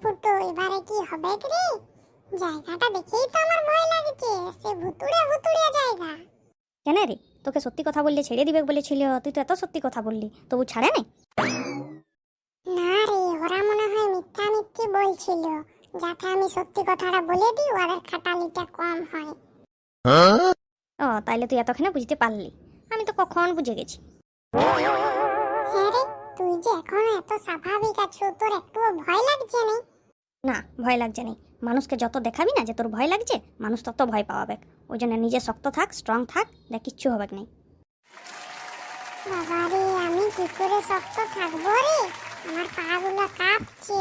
ফুটো এবারে কি হবে রে? জায়গাটা দেখেই তো আমার ভয় লাগছে সে ভুতুড়ে ভুতুড়ে জায়গা। কেন রে? তোকে সত্যি কথা বললে ছেড়ে দিবে বলেছিল তুই তো এত সত্যি কথা বললি তবু ছাড়ে নাই? না রে ওরা মনে হয় মিথ্যা মিথ্যি বলছিল। যাতে আমি সত্যি কথাটা বলে দিই ওদের খাটালিটা কম হয়। ও তাইলে তুই এতক্ষণে বুঝতে পারলি। আমি তো কখন বুঝে গেছি। হ্যাঁ যে এখনও এত স্বাভাবিক আছো তোর একটুও ভয় লাগছে না না ভয় লাগছে নেই। মানুষকে যত দেখাবি না যে তোর ভয় লাগছে মানুষ তত ভয় পাওয়াবে ওই জন্য নিজে শক্ত থাক স্ট্রং থাক দেখ কিচ্ছু হবে নেই। বাবা রে আমি কি করে শক্ত থাকব রে? আমার পাগুলো কাঁপছে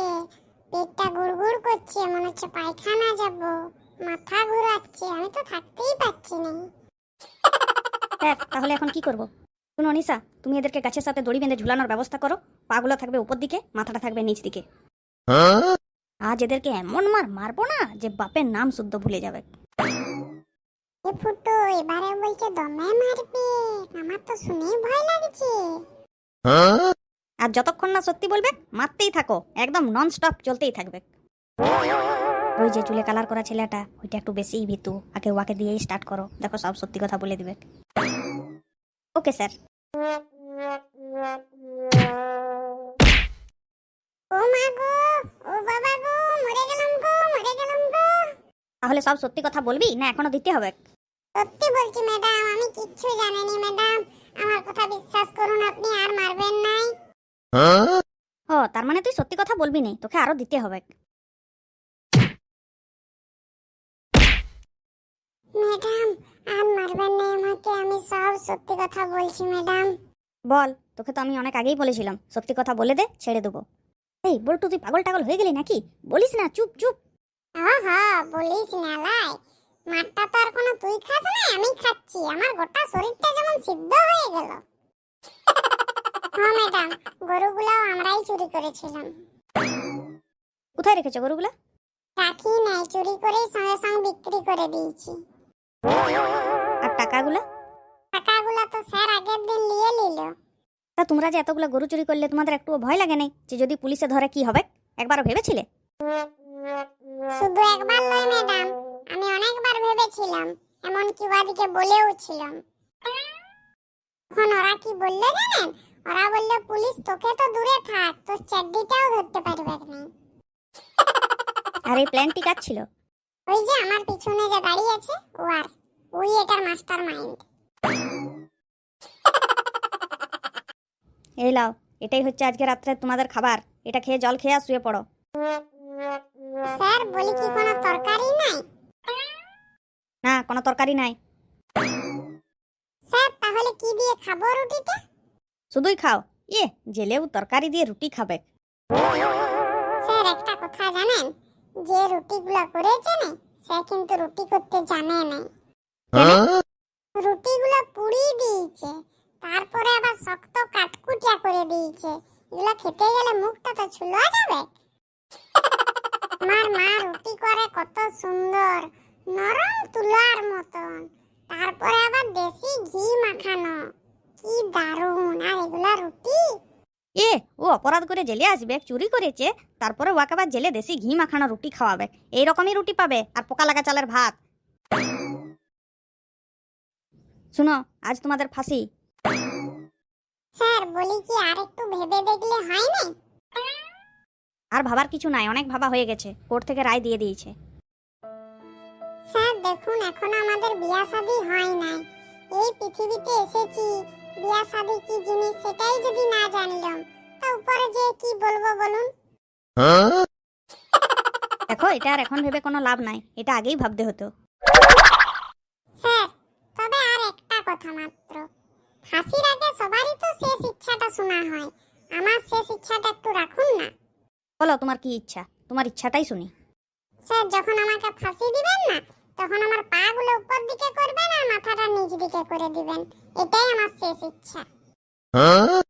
পেটটা গুড়গুড় করছে মনে হচ্ছে পায়খানা যাব মাথা ঘুরাচ্ছে আমি তো থাকতেই পারছি না তাহলে এখন কি করব? শুনো নিশা তুমি এদেরকে গাছের সাথে দড়ি বেঁধে ঝুলানোর ব্যবস্থা করো। পাগুলো থাকবে উপর দিকে মাথাটা থাকবে নিচ দিকে। আজ এদেরকে এমন মার মারবো না যে বাপের নাম শুদ্ধ ভুলে যাবে। এ ফুটো এবারে বলছে দমে মারবে। আমার তো শুনেই ভয় লাগছে। আর যতক্ষণ না সত্যি বলবে মারতেই থাকো। একদম নন স্টপ চলতেই থাকবে। ওই যে চুলে কালার করা ছেলেটা ওইটা একটু বেশিই ভিতু। আগে ওয়াকে দিয়েই স্টার্ট করো। দেখো সব সত্যি কথা বলে দিবে। Okay sir. ও মা ও বাবা গো মরে গো মরে তাহলে সব সত্যি কথা বলবি না এখনও দিতে হবে? সত্যি বলছি ম্যাডাম আমি কিচ্ছু জানিনি ম্যাডাম। আমার কথা বিশ্বাস করুন আপনি আর মারবেন নাই। ও তার মানে তুই সত্যি কথা বলবি না তোকে আরও দিতে হবে। ম্যাডাম আর মারবেন না আমাকে আমি সব সত্যি কথা বলছি ম্যাডাম। বল তোকে তো আমি অনেক আগেই বলেছিলাম সত্যি কথা বলে দে ছেড়ে দেবো। এই বল্টু তুই পাগল টাগল হয়ে গেলি নাকি? বলিস না চুপ চুপ। ওহো বলিস না লাই। মারটা তো আর কোনো তুই খাস না আমি খাচ্ছি। আমার গোটা শরীরটা যেমন সিদ্ধ হয়ে গেল। হ্যাঁ ম্যাডাম গরুগুলো আমরাই চুরি করেছিলাম। কোথায় রেখেছো গরুগুলা? রাখি নাই চুরি করেই সঙ্গে সঙ্গে বিক্রি করে দিয়েছি। আর টাকাগুলা? টাকাগুলো তো স্যার আগের দিন নিয়ে নিল। তা তোমরা যে এতগুলো গরু চুরি করলে তোমাদের একটু ভয় লাগে নাই যে যদি পুলিশে ধরে কি হবে? একবারও ভেবেছিলে? শুধু একবার নয় ম্যাডাম আমি অনেকবার ভেবেছিলাম এমনকি ওদিকে বলেও ছিলাম। এখন ওরা কি বলল জানেন? ওরা বলল পুলিশ তোকে তো দূরে থাক তোর চাড্ডিটাও ধরতে পারবে না। আর এই প্ল্যানটি কাজ ছিল? ওই যে আমার পিছনে যে দাঁড়িয়ে আছে ও আর ওই এটার মাস্টার মাইন্ড এই লাও এটাই হচ্ছে আজকে রাত্রে তোমাদের খাবার। এটা খেয়ে জল খেয়ে আর শুয়ে পড়ো। স্যার বলি কি কোনো তরকারি নাই? না কোনো তরকারি নাই। স্যার তাহলে কি দিয়ে খাব রুটিটা? শুধুই খাও। ইয়ে জেলেও তরকারি দিয়ে রুটি খাবে। স্যার একটা কথা জানেন? যে রুটিগুলা করেছে না সে কিন্তু রুটি করতে জানে না। রুটিগুলা পুড়িয়ে দিয়েছে তারপরে আবার শক্ত কাটকুটিয়া করে দিয়েছে এগুলো খেতে গেলে মুখটা তো ছুলা যাবে আমার মা রুটি করে কত সুন্দর নরম তুলার মতন তারপরে আবার দেশি ঘি মাখানো কি দারুণ আর এগুলা রুটি এ ও অপরাধ করে জেলে আসবে চুরি করেছে তারপরে ওয়াকে আবার জেলে দেশি ঘি মাখানো রুটি খাওয়াবে। এই রকমই রুটি পাবে আর পোকা লাগা চালের ভাত। শুনো আজ তোমাদের ফাঁসি। স্যার বলি কি আর একটু ভেবে দেখলে হয় না? আর ভাবার কিছু নাই অনেক ভাবা হয়ে গেছে কোর্ট থেকে রায় দিয়ে দিয়েছে। স্যার দেখুন এখন আমাদের বিয়া শাদী হয় নাই। এই পৃথিবীতে এসেছি বিয়া শাদী কি জিনিস সেটাই যদি না জানলাম তা উপরে যে কি বলব বলুন? দেখো এটা আর এখন ভেবে কোনো লাভ নাই এটা আগেই ভাবতে হতো। স্যার তবে আর একটা কথা মাত্র। ফাঁসির আগে সবারই তো শেষ ইচ্ছাটা শোনা হয়। আমার শেষ ইচ্ছাটা একটু রাখুন না। বলো তোমার কি ইচ্ছা? তোমার ইচ্ছাটাই শুনি। স্যার যখন আমাকে ফাঁসি দিবেন না তখন আমার পা গুলো উপর দিকে